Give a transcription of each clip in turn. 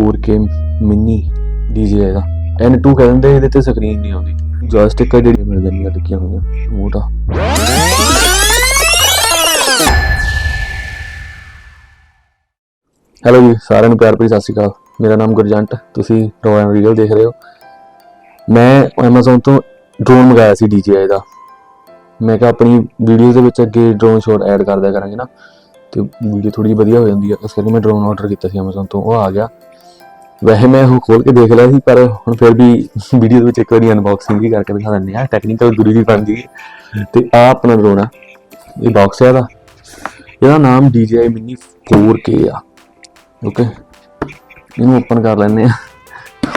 4K mini DJI ਦਾ N2 ਕਹਿੰਦੇ ਇਹਦੇ ਤੇ ਸਕਰੀਨ ਨਹੀਂ ਆਉਂਦੀ। ਜੋਇਸਟਿਕ ਜਿਹੜੀ ਮਿਲ ਜਾਂਦੀਆਂ ਲੱਗੀਆਂ ਹੋਈਆਂ। ਮੋਟਾ ਹੈਲੋ ਜੀ, ਸਾਰਿਆਂ ਨੂੰ ਪਿਆਰ ਭਰੀ ਸਤਿ ਸ਼੍ਰੀ ਅਕਾਲ। ਮੇਰਾ ਨਾਮ ਗੁਰਜੰਟ, ਤੁਸੀਂ ਰੋਇਲ ਰੀਅਲ ਦੇਖ ਰਹੇ ਹੋ। ਮੈਂ Amazon ਤੋਂ ਡਰੋਨ ਮੰਗਾਇਆ ਸੀ DJI ਦਾ। ਮੈਂ ਕਿਹਾ ਆਪਣੀ ਵੀਡੀਓਜ਼ ਦੇ ਵਿੱਚ ਅੱਗੇ ਡਰੋਨ ਸ਼ਾਟ ਐਡ ਕਰ ਦਿਆ ਕਰਾਂਗੇ ਨਾ। ਤੇ ਵੀਡੀਓ ਥੋੜੀ ਜਿਹੀ ਵਧੀਆ ਹੋ ਜਾਂਦੀ ਹੈ ਇਸ ਕਰਕੇ ਮੈਂ ਡਰੋਨ ਆਰਡਰ ਕੀਤਾ ਸੀ Amazon ਤੋਂ। ਉਹ ਆ ਗਿਆ। ਵੈਸੇ ਮੈਂ ਉਹ ਖੋਲ ਕੇ ਦੇਖ ਲਿਆ ਸੀ, ਪਰ ਹੁਣ ਫਿਰ ਵੀ ਵੀਡੀਓ ਦੇ ਵਿੱਚ ਇੱਕ ਵਾਰੀ ਅਨਬਾਕਸਿੰਗ ਵੀ ਕਰਕੇ ਦਿਖਾ ਦਿੰਦੇ ਆ ਟੈਕਨੀਕਲ ਗੁਰੂ ਵੀ ਬਣ ਜੀਗੀ ਤੇ ਆ ਆਪਣਾ ਡਰੋਨ ਆ। ਇਹ ਬਾਕਸ ਆ ਇਹਦਾ। ਇਹਦਾ ਨਾਮ DJI Mini 4K ਆ। ਓਕੇ ਇਹਨੂੰ ਓਪਨ ਕਰ ਲੈਂਦੇ ਆ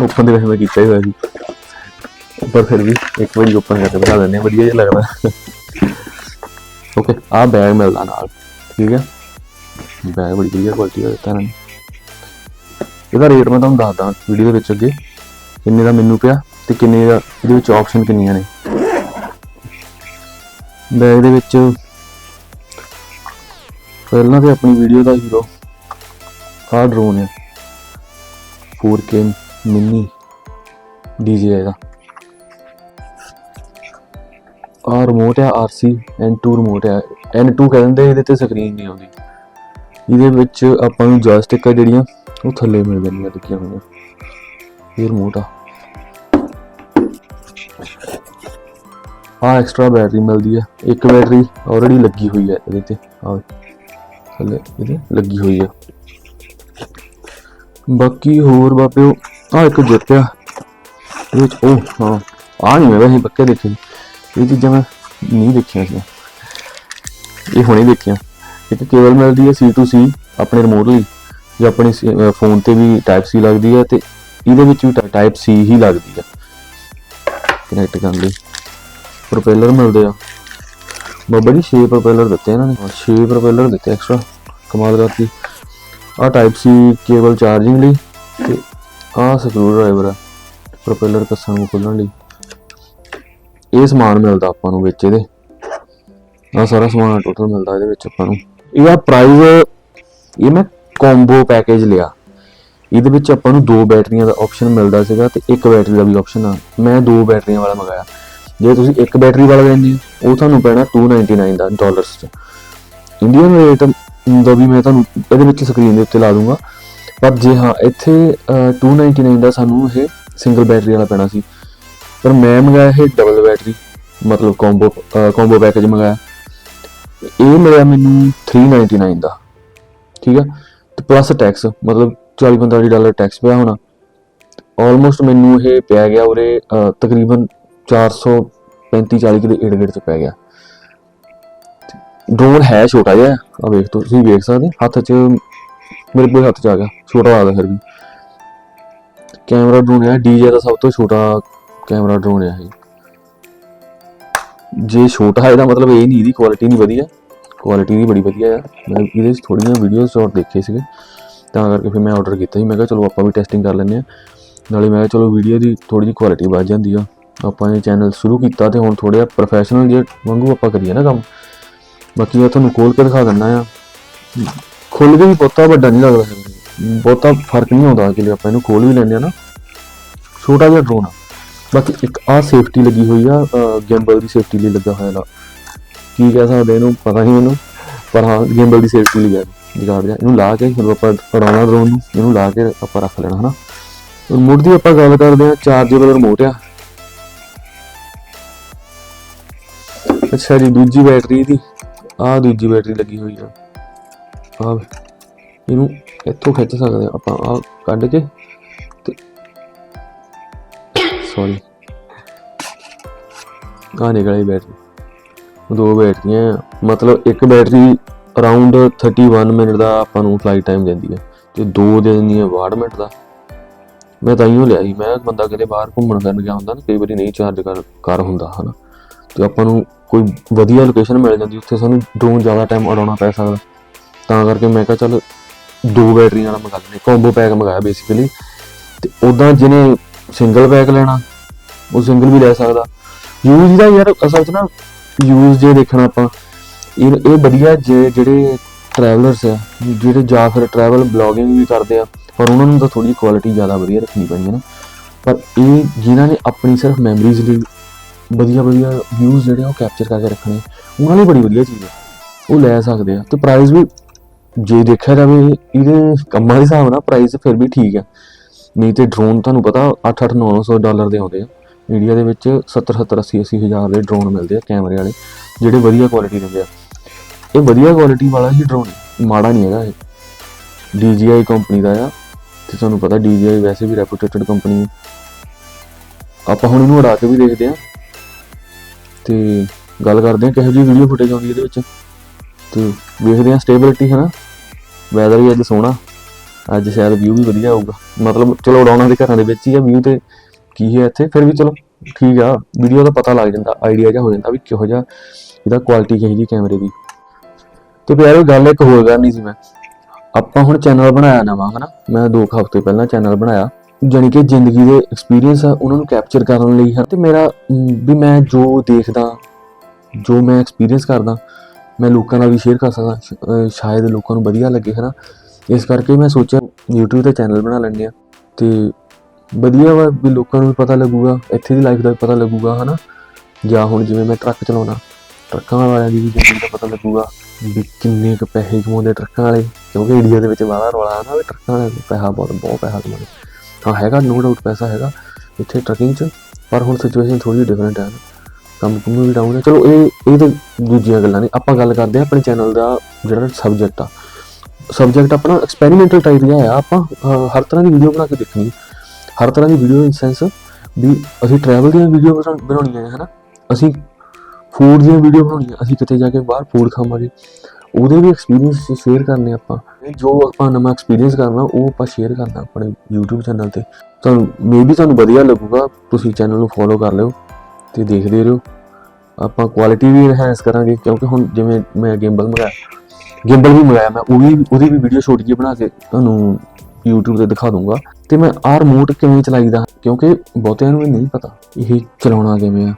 ਓਪਨ ਦੇ ਵੈਸੇ ਮੈਂ ਕੀਤਾ ਹੀ ਹੋਇਆ ਸੀ। ਪਰ ਫਿਰ ਵੀ ਇੱਕ ਵਾਰੀ ਓਪਨ ਕਰਕੇ ਦਿਖਾ ਦਿੰਦੇ ਆ ਵਧੀਆ ਜਿਹਾ ਲੱਗਦਾ। ਓਕੇ ਆ ਬੈਗ ਮਿਲਦਾ ਨਾਲ। ਠੀਕ ਹੈ ਬੈਗ ਬੜੀ ਵਧੀਆ ਕੁਆਲਿਟੀ ਦਾ ਦਿੱਤਾ ਇਹਨਾਂ ਨੇ। ਇਹਦਾ ਰੇਟ ਮੈਂ ਤੁਹਾਨੂੰ ਦੱਸਦਾ ਵੀਡੀਓ ਦੇ ਵਿੱਚ ਅੱਗੇ, ਕਿੰਨੇ ਦਾ ਮੈਨੂੰ ਪਿਆ ਤੇ ਕਿੰਨੇ ਦਾ, ਇਹਦੇ ਵਿੱਚ ਆਪਸ਼ਨ ਕਿੰਨੀਆਂ ਨੇ। ਬੈਗ ਦੇ ਵਿੱਚ ਪਹਿਲਾਂ ਤੇ ਆਪਣੀ ਵੀਡੀਓ ਦਾ ਹੀਰੋ ਆਹ ਡਰੋਨ ਹੈ। 4K ਮਿੰਨੀ DJI ਦਾ ਆ ਰਿਮੋਟ ਹੈ RC N2 ਰਿਮੋਟ ਹੈ। N2 ਕਹਿੰਦੇ ਇਹਦੇ ਤੇ ਸਕਰੀਨ ਨਹੀਂ ਆਉਂਦੀ। ਇਹਦੇ ਵਿੱਚ ਆਪਾਂ ਨੂੰ ਜੋਇਸਟਿਕਾਂ ਜਿਹੜੀਆਂ ਉਹ ਥੱਲੇ ਮਿਲ ਜਾਂਦੀਆਂ ਲੱਗੀਆਂ ਹੋਈਆਂ ਇਹ ਰਿਮੋਟ ਆ। ਐਕਸਟਰਾ ਬੈਟਰੀ ਮਿਲਦੀ ਹੈ ਇੱਕ ਬੈਟਰੀ ਆਲਰੇਡੀ ਲੱਗੀ ਹੋਈ ਹੈ ਇਹਦੇ ਤੇ। ਆ ਥੱਲੇ ਇਹਦੇ ਲੱਗੀ ਹੋਈ ਹੈ ਬਾਕੀ ਹੋਰ ਬਾਪਿਓ ਆ ਇੱਕ ਜਿੱਤ ਆ। ਇਹਦੇ ਵਿੱਚ ਉਹ, ਹਾਂ। ਆ ਨਹੀਂ ਮੈਂ ਵੈਸੇ ਪੱਕੇ ਦੇਖੇ ਇਹ ਚੀਜ਼ਾਂ ਮੈਂ ਨਹੀਂ ਦੇਖੀਆਂ ਸੀ ਇਹ ਹੁਣੇ ਦੇਖੀਆਂ। ਇੱਕ ਕੇਬਲ ਮਿਲਦੀ ਹੈ C2C ਆਪਣੇ ਰਿਮੋਟ ਲਈ। ਜਾਂ ਆਪਣੇ ਫੋਨ ਤੇ ਵੀ ਟਾਈਪ ਸੀ ਲੱਗਦੀ ਹੈ ਤੇ ਇਹਦੇ ਵਿੱਚ ਵੀ ਟਾਈਪ ਸੀ ਹੀ ਲੱਗਦੀ ਹੈ। ਕਨੈਕਟ ਕਰਨ ਲਈ। ਪ੍ਰੋਪੈਲਰ ਮਿਲਦੇ ਆ। ਬਾਬਾ ਜੀ 6 ਪ੍ਰੋਪੈਲਰ ਦਿੱਤੇ ਇਹਨਾਂ ਨੇ। 6 ਪ੍ਰੋਪੈਲਰ ਦਿੱਤੇ ਐਕਸਟਰਾ ਕਮਾਲ ਕਰਤੀ ਆ ਟਾਈਪ ਸੀ ਕੇਬਲ ਚਾਰਜਿੰਗ ਲਈ ਤੇ ਆ ਸਕਰੂ ਡਰਾਈਵਰ ਆ। ਪ੍ਰੋਪੈਲਰ ਕੱਸਣ ਨੂੰ ਖੋਲਣ ਲਈ। ਇਹ ਸਮਾਨ ਮਿਲਦਾ ਆਪਾਂ ਨੂੰ ਵਿੱਚ ਇਹਦੇ। ਆ ਸਾਰਾ ਸਮਾਨ ਟੋਟਲ ਮਿਲਦਾ ਇਹਦੇ ਵਿੱਚ ਆਪਾਂ ਨੂੰ। ਇਹਦਾ ਪ੍ਰਾਈਸ ਇਹ ਮੈਂ ਕੰਬੋ ਪੈਕੇਜ ਲਿਆ। ਇਹਦੇ ਵਿੱਚ ਆਪਾਂ ਨੂੰ ਦੋ ਬੈਟਰੀਆਂ ਦਾ ਆਪਸ਼ਨ ਮਿਲਦਾ ਸੀਗਾ ਤੇ ਇੱਕ ਬੈਟਰੀ ਦਾ ਵੀ ਆਪਸ਼ਨ ਆ। ਮੈਂ ਦੋ ਬੈਟਰੀਆਂ ਵਾਲਾ ਮੰਗਾਇਆ। ਜੇ ਤੁਸੀਂ ਇੱਕ ਬੈਟਰੀ ਵਾਲਾ ਲੈਂਦੇ ਹੋ ਉਹ ਤੁਹਾਨੂੰ ਪੈਣਾ 299 ਦਾ ਡਾਲਰਸ ਚ। ਇੰਡੀਅਨ ਰੇਟ ਦਾ ਵੀ ਮੈਂ ਤੁਹਾਨੂੰ ਇਹਦੇ ਵਿੱਚ ਸਕਰੀਨ ਦੇ ਉੱਤੇ ਲਾ ਦੂੰਗਾ। ਪਰ ਜੇ ਹਾਂ ਇੱਥੇ ਅਹ, 299 ਦਾ ਸਾਨੂੰ ਇਹ ਸਿੰਗਲ ਬੈਟਰੀ ਵਾਲਾ ਪੈਣਾ ਸੀ। ਪਰ ਮੈਂ ਮੰਗਾਇਆ ਇਹ ਡਬਲ ਬੈਟਰੀ ਮਤਲਬ ਕੰਬੋ ਕੰਬੋ ਪੈਕੇਜ ਮੰਗਾਇਆ। ਇਹ ਮਿਲਿਆ ਮੈਨੂੰ 399 ਦਾ। ਠੀਕ ਆ? ਪਲੱਸ ਟੈਕਸ ਮਤਲਬ 40 45 ਡਾਲਰ ਟੈਕਸ ਪਿਆ ਹੋਣਾ। ਆਲਮੋਸਟ ਮੈਨੂੰ ਇਹ ਪੈ ਗਿਆ ਉਰੇ ਅਹ, ਤਕਰੀਬਨ 435 40 ਦੇ ਏੜ ਗੇੜ ਚ ਪੈ ਗਿਆ। ਡਰੋਨ ਹੈ ਛੋਟਾ ਜਿਹਾ ਆ ਵੇਖ ਤੁਸੀਂ ਵੇਖ ਸਕਦੇ ਹੱਥ 'ਚ ਮੇਰੇ ਕੋਲ ਹੱਥ 'ਚ ਆ ਗਿਆ ਛੋਟਾ ਲੱਗਦਾ ਫਿਰ ਵੀ। ਕੈਮਰਾ ਡਰੋਨ ਹੈ ਡੀਜੇ ਦਾ ਸਭ ਤੋਂ ਛੋਟਾ ਕੈਮਰਾ ਡਰੋਨ ਹੈ ਇਹ। ਜੇ ਛੋਟਾ ਹੈ ਇਹਦਾ ਮਤਲਬ ਇਹ ਨਹੀਂ ਇਹਦੀ ਕੁਆਲਿਟੀ ਨਹੀਂ ਵਧੀਆ। ਕੁਆਲਿਟੀ ਦੀ ਬੜੀ ਵਧੀਆ ਆ। ਮੈਂ ਇਹਦੇ 'ਚ ਥੋੜੀਆਂ ਵੀਡੀਓਜ਼ ਸ਼ਾਟ ਦੇਖੇ ਸੀਗੇ। ਤਾਂ ਕਰਕੇ ਫਿਰ ਮੈਂ ਆਰਡਰ ਕੀਤਾ ਸੀ। ਮੈਂ ਕਿਹਾ ਚਲੋ ਆਪਾਂ ਵੀ ਟੈਸਟਿੰਗ ਕਰ ਲੈਂਦੇ ਆ ਨਾਲੇ ਮੈਂ ਕਿਹਾ ਚਲੋ ਵੀਡੀਓ ਦੀ ਥੋੜੀ ਜਿਹੀ ਕੁਆਲਿਟੀ ਵੱਧ ਜਾਂਦੀ ਆ। ਆਪਾਂ ਇਹ ਚੈਨਲ ਸ਼ੁਰੂ ਕੀਤਾ ਤੇ ਹੁਣ ਥੋੜਾ ਪ੍ਰੋਫੈਸ਼ਨਲ ਜੇ ਵਾਂਗੂ ਆਪਾਂ ਕਰੀਏ ਨਾ ਕੰਮ। ਬਾਕੀ ਮੈਂ ਤੁਹਾਨੂੰ ਖੋਲ ਕੇ ਦਿਖਾ ਦਿੰਦਾ ਆ ਖੁੱਲ ਕੇ ਵੀ ਬਹੁਤਾ ਵੱਡਾ ਨਹੀਂ ਲੱਗਦਾ। ਹੈਗਾ। ਬਹੁਤਾ ਫ਼ਰਕ ਨਹੀਂ ਆਉਂਦਾ ਕਿ ਆਪਾਂ ਇਹਨੂੰ ਖੋਲ ਵੀ ਲੈਂਦੇ ਆ ਨਾ। ਛੋਟਾ ਜਿਹਾ ਡਰੋਨ ਆ। ਬਾਕੀ ਇੱਕ ਆ ਸੇਫਟੀ ਲੱਗੀ ਹੋਈ ਆ ਗਿੰਬਲ ਦੀ ਸੇਫਟੀ ਲਈ ਲੱਗਾ ਹੋਇਆ ਲਾ ਕੀ ਕਹਿ ਸਕਦੇ ਇਹਨੂੰ, ਪਤਾ ਨਹੀਂ ਮੈਨੂੰ ਪਰ ਹਾਂ ਗਿੰਬਲ ਦੀ ਸੇਫਟੀ ਲਈ ਆ। ਜਗਾੜ ਜਾ, ਇਹਨੂੰ ਲਾ ਕੇ ਜਦੋਂ ਆਪਾਂ ਉਡਾਉਣਾ ਡਰੋਨ ਨੂੰ, ਇਹਨੂੰ ਲਾ ਕੇ ਆਪਾਂ ਰੱਖ ਲੈਣਾ, ਹਨਾ? ਮੁੜ ਦੀ ਆਪਾਂ ਗੱਲ ਕਰਦੇ ਆ ਚਾਰਜੇਬਲ ਰਿਮੋਟ ਆ। ਅੱਛਾ ਜੀ, ਦੂਜੀ ਬੈਟਰੀ ਦੀ ਆਹ ਦੂਜੀ ਬੈਟਰੀ ਲੱਗੀ ਹੋਈ ਆ। ਆ ਇਹਨੂੰ ਇੱਥੋਂ ਖਿੱਚ ਸਕਦੇ ਆ ਆਪਾਂ ਆ ਕੱਢ ਕੇ ਤੇ ਸੌਰੀ ਆ ਨਿਕਲੀ ਬੈਟਰੀ ਦੋ ਬੈਟਰੀਆਂ ਮਤਲਬ ਇੱਕ ਬੈਟਰੀ ਅਰਾਊਂਡ 31 ਮਿੰਟ ਦਾ ਆਪਾਂ ਨੂੰ ਫਲਾਈਟ ਟਾਈਮ ਦਿੰਦੀ ਹੈ ਤੇ ਦੋ ਦੇ ਦਿੰਦੀ ਹੈ 62 ਮਿੰਟ ਦਾ। ਮੈਂ ਤਾਂ ਹੀ ਲਿਆ ਸੀ, ਮੈਂ ਬੰਦਾ ਕਿਤੇ ਬਾਹਰ ਘੁੰਮਣ ਫਿਰਨ ਗਿਆ ਹੁੰਦਾ ਨਾ, ਕਈ ਵਾਰੀ ਨਹੀਂ ਚਾਰਜ ਕਰ ਕਰ ਹੁੰਦਾ, ਹਨਾ। ਤੇ ਆਪਾਂ ਨੂੰ ਕੋਈ ਵਧੀਆ ਲੋਕੇਸ਼ਨ ਮਿਲ ਜਾਂਦੀ, ਉੱਥੇ ਸਾਨੂੰ ਡਰੋਨ ਜ਼ਿਆਦਾ ਟਾਈਮ ਉਡਾਉਣਾ ਪੈ ਸਕਦਾ। ਤਾਂ ਕਰਕੇ ਮੈਂ ਕਿਹਾ ਚੱਲ ਦੋ ਬੈਟਰੀਆਂ ਵਾਲਾ ਮੰਗਾ ਲੈਂਦੇ ਕੰਬੋ ਪੈਕ ਮੰਗਾਇਆ ਬੇਸਿਕਲੀ ਤੇ ਉਦਾਂ ਜਿਹਨੇ ਸਿੰਗਲ ਪੈਕ ਲੈਣਾ, ਉਹ ਸਿੰਗਲ ਵੀ ਲੈ ਸਕਦਾ। ਯੂਜ਼ ਦਾ ਯਾਰ ਅਸਲ 'ਚ ਨਾ ਯੂਜ਼ ਜੇ ਦੇਖਣਾ ਆਪਾਂ, ਇਹ ਇਹ ਵਧੀਆ ਜੇ ਜਿਹੜੇ ਟਰੈਵਲਰਸ ਆ, ਜਿਹੜੇ ਜਾਂ ਫਿਰ ਟਰੈਵਲ ਬਲੌਗਿੰਗ ਵੀ ਕਰਦੇ ਆ, ਪਰ ਉਹਨਾਂ ਨੂੰ ਤਾਂ ਥੋੜੀ ਕੁਆਲਿਟੀ ਜ਼ਿਆਦਾ ਵਧੀਆ ਰੱਖਣੀ ਪੈਣੀ ਹੈ ਨਾ। ਪਰ ਇਹ ਜਿਨ੍ਹਾਂ ਨੇ ਆਪਣੀ ਸਿਰਫ ਮੈਮਰੀਜ਼ ਲਈ ਵਧੀਆ ਵਧੀਆ ਵਿਊਜ਼ ਜਿਹੜੇ ਆ ਉਹ ਕੈਪਚਰ ਕਰਕੇ ਰੱਖਣੇ ਉਹਨਾਂ ਲਈ ਬੜੀ ਵਧੀਆ ਚੀਜ਼ ਹੈ ਉਹ ਲੈ ਸਕਦੇ ਆ, ਤੇ ਪ੍ਰਾਈਸ ਵੀ ਜੇ ਦੇਖਿਆ ਜਾਵੇ, ਇਹਦੇ ਕੰਮਾਂ ਦੇ ਹਿਸਾਬ ਨਾਲ ਪ੍ਰਾਈਸ ਫਿਰ ਵੀ ਠੀਕ ਹੈ ਨਹੀਂ ਤੇ ਡਰੋਨ ਤੁਹਾਨੂੰ ਪਤਾ 8-8 900 ਡਾਲਰ ਦੇ ਆਉਂਦੇ ਆ। ਇੰਡੀਆ ਦੇ ਵਿੱਚ 70 70 80 80 ਹਜ਼ਾਰ ਦੇ ਡਰੋਨ ਮਿਲਦੇ ਆ ਕੈਮਰੇ ਵਾਲੇ, ਜਿਹੜੇ ਵਧੀਆ ਕੁਆਲਿਟੀ ਦਿੰਦੇ ਆ। ਇਹ ਵਧੀਆ ਕੁਆਲਿਟੀ ਵਾਲਾ ਹੀ ਡਰੋਨ ਮਾੜਾ ਨਹੀਂ ਹੈਗਾ ਇਹ। DJI ਕੰਪਨੀ ਦਾ ਆ, ਤੇ ਤੁਹਾਨੂੰ ਪਤਾ DJI ਵੈਸੇ ਵੀ ਰੈਪਿਊਟੇਡ ਕੰਪਨੀ ਹੈ। ਆਪਾਂ ਹੁਣ ਇਹਨੂੰ ਉਡਾ ਕੇ ਵੀ ਦੇਖਦੇ ਆ ਤੇ ਗੱਲ ਕਰਦੇ ਆ ਕਿਹੋ ਜਿਹੀ ਵੀਡੀਓ ਫੁਟੇਜ ਆਉਂਦੀ ਇਹਦੇ ਵਿੱਚ। ਤੇ ਵੇਖਦੇ ਆ ਸਟੇਬਿਲਿਟੀ ਹੈ ਨਾ ਵੈਦਰ ਵੀ ਅੱਜ ਸੋਹਣਾ, ਅੱਜ ਸ਼ਾਇਦ ਵਿਊ ਵੀ ਵਧੀਆ ਆਊਗਾ ਮਤਲਬ ਚਲੋ ਉਡਾਉਣਾ ਦੇ ਘਰਾਂ ਦੇ ਵਿੱਚ ਹੀ ਆ ਵਿਊ ਤੇ ਕੀ ਹੈ ਇੱਥੇ? ਫਿਰ ਵੀ ਚਲੋ ਠੀਕ ਆ। ਵੀਡੀਓ ਦਾ ਪਤਾ ਲੱਗ ਜਾਂਦਾ ਆਈਡੀਆ ਜਿਹਾ ਹੋ ਜਾਂਦਾ ਵੀ ਕਿਹੋ ਜਿਹਾ ਇਹਦਾ ਕੁਆਲਿਟੀ ਕਿਹੋ ਜੀ ਕੈਮਰੇ ਦੀ। ਤੇ ਪਿਆਰੋ, ਗੱਲ ਇੱਕ ਹੋਰ ਕਰਨੀ ਸੀ ਮੈਂ। ਆਪਾਂ ਹੁਣ ਚੈਨਲ ਬਣਾਇਆ ਨਵਾਂ, ਹਨਾ? ਮੈਂ 2 ਹਫ਼ਤੇ ਪਹਿਲਾਂ ਚੈਨਲ ਬਣਾਇਆ। ਜਾਣੀ ਕਿ ਜ਼ਿੰਦਗੀ ਦੇ ਐਕਸਪੀਰੀਅੰਸ ਆ, ਉਹਨਾਂ ਨੂੰ ਕੈਪਚਰ ਕਰਨ ਲਈ ਹੈ ਤੇ ਮੇਰਾ ਵੀ ਮੈਂ ਜੋ ਦੇਖਦਾ, ਜੋ ਮੈਂ ਐਕਸਪੀਰੀਅੰਸ ਕਰਦਾ, ਮੈਂ ਲੋਕਾਂ ਨਾਲ ਵੀ ਸ਼ੇਅਰ ਕਰ ਸਕਦਾ। ਸ਼ਾਇਦ ਲੋਕਾਂ ਨੂੰ ਵਧੀਆ ਲੱਗੇ, ਹਨਾ? ਇਸ ਕਰਕੇ ਮੈਂ ਸੋਚਿਆ YouTube ਤੇ ਚੈਨਲ ਬਣਾ ਲੈਂਦੇ ਆ ਤੇ ਵਧੀਆ ਵਾ, ਵੀ ਲੋਕਾਂ ਨੂੰ ਵੀ ਪਤਾ ਲੱਗੂਗਾ, ਇੱਥੇ ਦੀ ਲਾਈਫ ਦਾ ਵੀ ਪਤਾ ਲੱਗੂਗਾ, ਹਨਾ? ਜਾਂ ਹੁਣ ਜਿਵੇਂ ਮੈਂ ਟਰੱਕ ਚਲਾਉਣਾ, ਟਰੱਕਾਂ ਵਾਲਿਆਂ ਦੀ ਵੀ ਜ਼ਿੰਦਗੀ ਦਾ ਪਤਾ ਲੱਗੂਗਾ ਵੀ ਕਿੰਨੇ ਕੁ ਪੈਸੇ ਕਮਾਉਂਦੇ ਟਰੱਕਾਂ ਵਾਲੇ, ਕਿਉਂਕਿ ਇੰਡੀਆ ਦੇ ਵਿੱਚ ਬਾਹਲਾ ਰੌਲਾ ਹੈ ਨਾ, ਵੀ ਟਰੱਕਾਂ ਵਾਲਿਆਂ ਨੂੰ ਪੈਸਾ ਬਹੁਤ ਬਹੁਤ ਪੈਸਾ ਕਮਾਉਂਦੇ। ਹਾਂ ਹੈਗਾ ਨੋ ਡਾਊਟ ਪੈਸਾ ਹੈਗਾ, ਇੱਥੇ ਟਰੱਕਿੰਗ 'ਚ, ਪਰ ਹੁਣ ਸਿਚੁਏਸ਼ਨ ਥੋੜੀ ਡਿਫਰੈਂਟ ਹੈ ਕੰਮ ਕੁਮ ਵੀ ਡਾਊਨ ਹੈ। ਚਲੋ, ਇਹ ਇਹ ਤਾਂ ਦੂਜੀਆਂ ਗੱਲਾਂ ਨੇ। ਆਪਾਂ ਗੱਲ ਕਰਦੇ ਹਾਂ ਆਪਣੇ ਚੈਨਲ ਦਾ ਜਿਹੜਾ ਸਬਜੈਕਟ ਆ। ਸਬਜੈਕਟ ਆਪਣਾ ਐਕਸਪੈਰੀਮੈਂਟਲ ਟਾਈਪ ਦਾ ਆ। ਆਪਾਂ ਹਰ ਤਰ੍ਹਾਂ ਦੀ ਵੀਡੀਓ ਬਣਾ ਕੇ ਦੇਖਣੀ ਹਰ ਤਰ੍ਹਾਂ ਦੀ ਵੀਡੀਓ ਇਨ ਸੈਂਸ ਵੀ ਅਸੀਂ ਟਰੈਵਲ ਦੀਆਂ ਵੀਡੀਓ ਬਣਾਉਣੀਆਂ ਹੈ ਹਨਾ? ਅਸੀਂ ਫੂਡ ਦੀਆਂ ਵੀਡੀਓ ਬਣਾਉਣੀਆਂ, ਅਸੀਂ ਕਿਤੇ ਜਾ ਕੇ ਬਾਹਰ ਫੂਡ ਖਾਵਾਂਗੇ ਉਹਦੇ ਵੀ ਐਕਸਪੀਰੀਅੰਸ ਸ਼ੇਅਰ ਕਰਨੇ ਆਪਾਂ। ਜੋ ਆਪਾਂ ਨਵਾਂ ਐਕਸਪੀਰੀਅੰਸ ਕਰਨਾ, ਉਹ ਆਪਾਂ ਸ਼ੇਅਰ ਕਰਨਾ ਆਪਣੇ YouTube ਚੈਨਲ ਤੇ। ਤੁਹਾਨੂੰ ਮੇਬੀ ਤੁਹਾਨੂੰ ਵਧੀਆ ਲੱਗੂਗਾ, ਤੁਸੀਂ ਚੈਨਲ ਨੂੰ ਫੋਲੋ ਕਰ ਲਿਓ ਤੇ ਦੇਖਦੇ ਰਹੋ। ਆਪਾਂ ਕੁਆਲਿਟੀ ਵੀ ਐਨਹਾਂਸ ਕਰਾਂਗੇ, ਕਿਉਂਕਿ ਹੁਣ ਜਿਵੇਂ ਮੈਂ ਗਿੰਬਲ ਮੰਗਾਇਆ ਗਿੰਬਲ ਵੀ ਮੰਗਾਇਆ, ਮੈਂ ਉਹ ਵੀ ਉਹਦੀ ਵੀ ਵੀਡੀਓ ਛੋਟੀ ਜਿਹੀ ਬਣਾ ਕੇ ਤੁਹਾਨੂੰ YouTube ਤੇ ਦਿਖਾ ਦੂੰਗਾ ਤੇ ਮੈਂ ਆਹ ਰਿਮੋਟ ਕਿਵੇਂ ਚਲਾਈਦਾ? ਕਿਉਂਕਿ ਬਹੁਤਿਆਂ ਨੂੰ ਇਹ ਨਹੀਂ ਪਤਾ ਇਹ ਚਲਾਉਣਾ ਕਿਵੇਂ ਆ।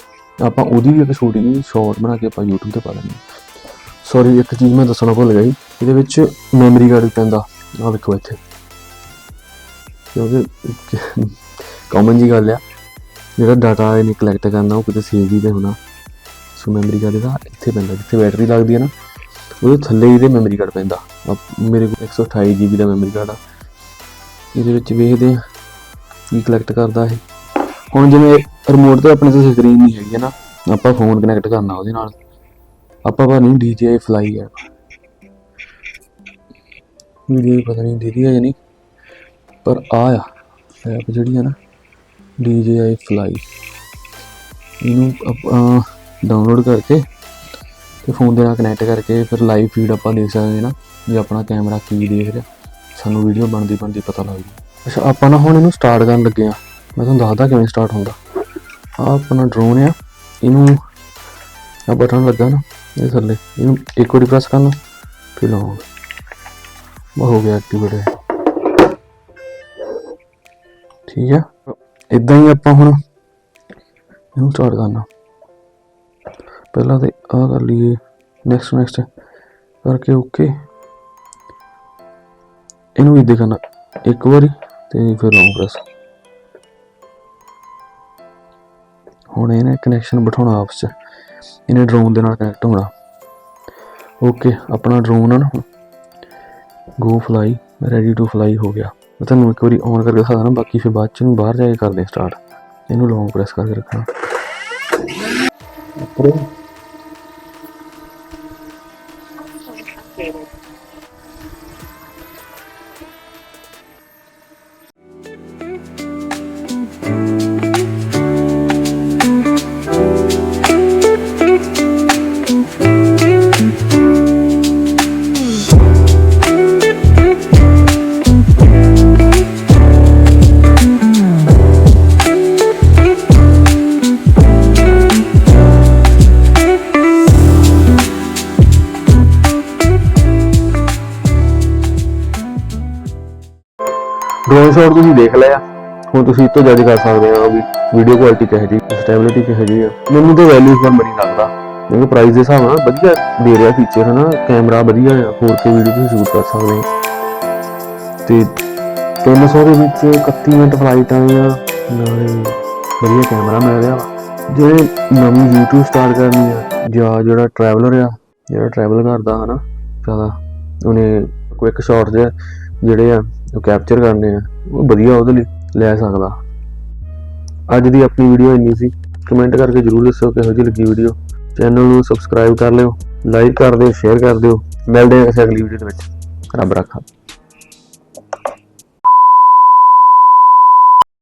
ਆਪਾਂ ਉਹਦੀ ਵੀ ਇੱਕ ਛੋਟੀ ਜਿਹੀ ਸ਼ਾਰਟ ਬਣਾ ਕੇ ਆਪਾਂ YouTube ਤੇ ਪਾ ਦਿੰਦੇ ਸੌਰੀ ਇੱਕ ਚੀਜ਼ ਮੈਂ ਦੱਸਣਾ ਭੁੱਲ ਗਿਆ ਜੀ। ਇਹਦੇ ਵਿੱਚ ਮੈਮਰੀ ਕਾਰਡ ਪੈਂਦਾ। ਆਹ ਵੇਖੋ ਇੱਥੇ। ਕਿਉਂਕਿ ਕਾਮਨ ਜੀ ਗੱਲ ਆ। ਜਿਹੜਾ ਡਾਟਾ ਇਹਨੇ ਕਲੈਕਟ ਕਰਨਾ, ਉਹ ਕਿਤੇ ਸੇਵ ਵੀ ਤੇ ਹੋਣਾ। ਸੋ ਮੈਮਰੀ ਕਾਰਡ ਇਹਦਾ ਇੱਥੇ ਪੈਂਦਾ। ਜਿੱਥੇ ਬੈਟਰੀ ਲੱਗਦੀ ਹੈ ਨਾ, ਉਹਦੇ ਥੱਲੇ ਇਹਦੇ ਮੈਮਰੀ ਕਾਰਡ ਪੈਂਦਾ। ਮੇਰੇ ਕੋਲ 128 GB ਦਾ ਮੈਮਰੀ ਕਾਰਡ ਆ। ਇਹਦੇ ਵਿੱਚ ਵੇਖਦੇ ਆ ਕੀ ਕਲੈਕਟ ਕਰਦਾ ਇਹ। ਹੁਣ ਜਿਵੇਂ ਰਿਮੋਟ ਤੇ ਆਪਣੇ ਤੋਂ ਸਕਰੀਨ ਨਹੀਂ ਹੈਗੀ ਹੈ ਨਾ, ਆਪਾਂ ਫੋਨ ਕਨੈਕਟ ਕਰਨਾ ਉਹਦੇ ਨਾਲ। ਆਪਾਂ ਪਰ ਨਹੀਂ DJI ਫਲਾਈ ਹੈ। ਵੀਡੀਓ ਪਤਾ ਨਹੀਂ ਦੀਦੀ ਹੈ ਜਾਂ ਨਹੀਂ, ਪਰ ਆ ਆ ਐਪ ਜਿਹੜੀ ਹੈ ਨਾ DJI ਫਲਾਈ ਇਹਨੂੰ ਆਪਾਂ ਡਾਊਨਲੋਡ ਕਰਕੇ ਤੇ ਫੋਨ ਦੇ ਨਾਲ ਕਨੈਕਟ ਕਰਕੇ ਫਿਰ ਲਾਈਵ ਫੀਡ ਆਪਾਂ ਦੇਖ ਸਕਦੇ ਹਾਂ ਨਾ, ਜੇ ਆਪਣਾ ਕੈਮਰਾ ਕੀ ਦੇਖ ਰਿਹਾ। ਸਾਨੂੰ ਵੀਡੀਓ ਬਣਦੀ ਬਣਦੀ ਪਤਾ ਲੱਗ ਜੂ। ਅੱਛਾ ਆਪਾਂ ਨਾ ਹੁਣ ਇਹਨੂੰ ਸਟਾਰਟ ਕਰਨ ਲੱਗੇ ਆ ਮੈਂ ਤੁਹਾਨੂੰ ਦੱਸਦਾ ਕਿਵੇਂ ਸਟਾਰਟ ਹੁੰਦਾ। ਆ ਆਪਣਾ ਡਰੋਨ ਆ। ਇਹਨੂੰ ਆ ਬਟਨ ਲੱਗਾ ਨਾ ਇਹ ਥੱਲੇ। ਇਹਨੂੰ ਇੱਕ ਵਾਰੀ ਪ੍ਰੈਸ ਕਰਨਾ ਫਿਰ ਲਾਉਂਗਾ ਉਹ ਹੋ ਗਿਆ ਐਕਟੀਵੇਟ ਠੀਕ ਹੈ। ਇਦਾਂ ਹੀ ਆਪਾਂ ਹੁਣ ਇਹਨੂੰ ਸਟਾਰਟ ਕਰਨਾ। ਪਹਿਲਾਂ ਤੇ ਆ ਕਰ ਲਈਏ। ਨੈਕਸਟ ਨੈਕਸਟ ਕਰਕੇ ਓਕੇ ਇਹਨੂੰ ਵੀ ਦੇਖਣਾ ਇੱਕ ਵਾਰੀ ਤੇ ਫਿਰ ਲੌਂਗ ਪ੍ਰੈਸ ਹੁਣ ਇਹਨੇ ਕਨੈਕਸ਼ਨ ਬਿਠਾਉਣਾ ਆਪਸ ਚ। ਇਹਨੇ ਡਰੋਨ ਦੇ ਨਾਲ ਕਨੈਕਟ ਹੋਣਾ। ਓਕੇ ਆਪਣਾ ਡਰੋਨ ਆ ਨਾ go fly ready to fly ਹੋ ਗਿਆ। ਮੈਂ ਤੁਹਾਨੂੰ ਇੱਕ ਵਾਰੀ ਔਨ ਕਰਕੇ ਦਿਖਾ ਦਾਂ ਬਾਕੀ ਫਿਰ ਬਾਅਦ ਚ ਨੂੰ ਬਾਹਰ ਜਾ ਕੇ ਕਰਦੇ ਸਟਾਰਟ ਇਹਨੂੰ ਲੌਂਗ ਪ੍ਰੈਸ ਕਰਕੇ ਰੱਖਣਾ। ਉੱਪਰ ਡਰੋਨ ਸ਼ਾਟ ਤੁਸੀਂ ਦੇਖ ਲਿਆ। ਹੁਣ ਤੁਸੀਂ ਇਹ ਤੋਂ ਜੱਜ ਕਰ ਸਕਦੇ ਹੋ ਵੀ ਵੀਡੀਓ ਕੁਆਲਿਟੀ ਕਿਹੋ ਜੀ ਸਟੇਬਿਲਿਟੀ ਕਿਹੋ ਜੀ ਆ। ਮੈਨੂੰ ਤਾਂ ਵੈਲਿਊ ਪਰ ਨਹੀਂ ਲੱਗਦਾ। ਕਿਉਂਕਿ ਪ੍ਰਾਈਸ ਦੇ ਹਿਸਾਬ ਨਾਲ ਵਧੀਆ ਦੇ ਰਿਹਾ ਫੀਚਰ ਹਨਾ? ਕੈਮਰਾ ਵਧੀਆ ਆ 4K ਵੀਡੀਓ ਤੁਸੀਂ ਸ਼ੂਟ ਕਰ ਸਕਦੇ ਹੋ। ਤੇ 300 ਦੇ ਵਿੱਚ 31 ਮਿੰਟ ਫਲਾਈਟ ਆ, ਨਾਲੇ ਵਧੀਆ ਕੈਮਰਾ ਮਿਲ ਰਿਹਾ। ਵਾ। ਜਿਹੜੇ ਨਵੀਂ YouTube ਸਟਾਰਟ ਕਰਨੀ ਆ, ਜਾਂ ਜਿਹੜਾ ਟਰੈਵਲਰ ਆ, ਜਿਹੜਾ ਟਰੈਵਲ ਕਰਦਾ ਹਨਾ? ਜ਼ਿਆਦਾ ਉਹਨੇ ਕੁਇਕ ਸ਼ਾਟਸ ਆ ਜਿਹੜੇ ਆ, ਉਹ ਕੈਪਚਰ ਕਰਨੇ ਆ, ਉਹ ਵਧੀਆ ਉਹਦੇ ਲਈ ਲੈ ਸਕਦਾ। ਅੱਜ ਦੀ ਆਪਣੀ ਵੀਡੀਓ ਇੰਨੀ ਸੀ ਕਮੈਂਟ ਕਰਕੇ ਜਰੂਰ ਦੱਸੋ ਕਿਹੋ ਜਿਹੀ ਲੱਗੀ ਵੀਡੀਓ ਚੈਨਲ ਨੂੰ ਸਬਸਕ੍ਰਾਈਬ ਕਰ ਲਿਓ ਲਾਈਕ ਕਰ ਦਿਓ ਸ਼ੇਅਰ ਕਰ ਦਿਓ। ਮਿਲਦੇ ਹਾਂ ਕਿਸੇ ਅਗਲੀ ਵੀਡੀਓ ਦੇ ਵਿੱਚ। ਰੱਬ ਰੱਖਾ।